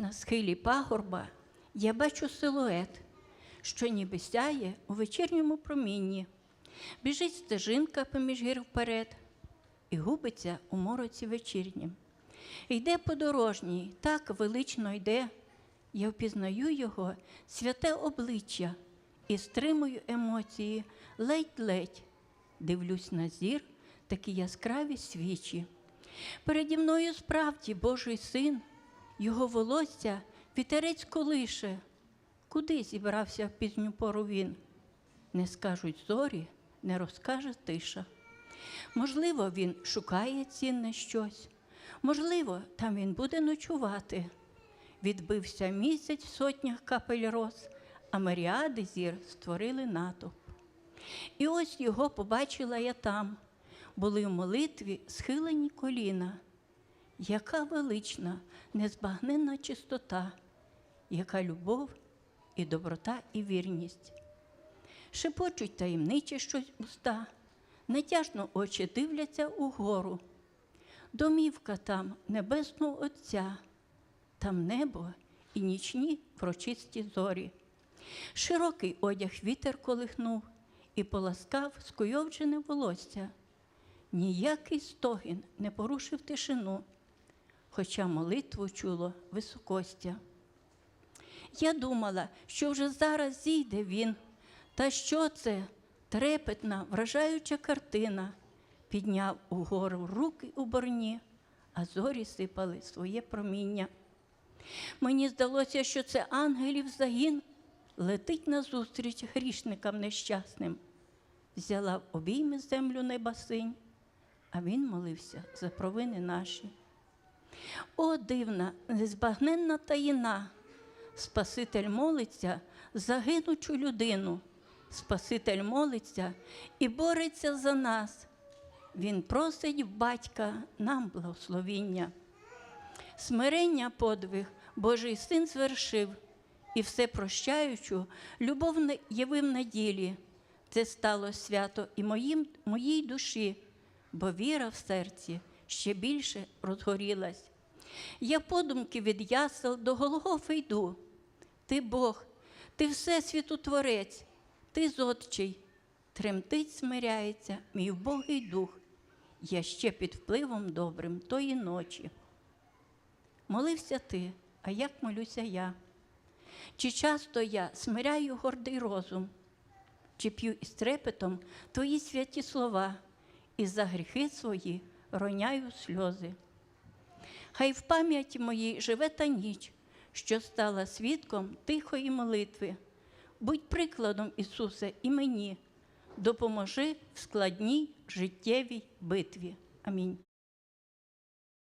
На схилі пагорба я бачу силует, що ніби сяє у вечірньому промінні. Біжить стежинка поміж гір вперед і губиться у мороці вечірнім. Йде подорожній, так велично йде. Я впізнаю його святе обличчя і стримую емоції ледь-ледь. Дивлюсь на зір такі яскраві свічі. Переді мною справді Божий син, його волосся вітерець колише. Куди зібрався в пізню пору він? Не скажуть зорі, не розкаже тиша. Можливо, він шукає цінне щось, можливо, там він буде ночувати. Відбився місяць в сотнях капель роз, а маріади зір створили натовп. І ось його побачила я там, були в молитві схилені коліна. Яка велична, незбагненна чистота, яка любов і доброта, і вірність. Шепочуть таємниче щось уста, натяжно очі дивляться угору. Домівка там небесного Отця, там небо і нічні прочисті зорі. Широкий одяг вітер колихнув і поласкав скуйовджене волосся. Ніякий стогін не порушив тишину, хоча молитву чуло високостя. Я думала, що вже зараз зійде він. Та що це трепетна, вражаюча картина, підняв угору руки у борні, а зорі сипали своє проміння. Мені здалося, що це ангелів загін летить назустріч грішникам нещасним. Взяла в обійми землю небасинь, а він молився за провини наші. О, дивна, незбагненна таїна! Спаситель молиться за гинучу людину. Спаситель молиться і бореться за нас. Він просить батька нам благословіння. Смирення подвиг Божий син звершив і все прощаючу, любов явив на ділі. Це стало свято і моїм, моїй душі, бо віра в серці ще більше розгорілась. Я подумки від ясел до Голгофи йду. Ти Бог, ти Всесвіту Творець, ти зодчий, тремтить, смиряється, мій вбогий дух. Я ще під впливом добрим тої ночі. Молився ти, а як молюся я? Чи часто я смиряю гордий розум, чи п'ю із трепетом твої святі слова, і за гріхи свої роняю сльози. Хай в пам'яті моїй живе та ніч, що стала свідком тихої молитви. Будь прикладом, Ісусе, і мені, допоможи в складній життєвій битві. Амінь.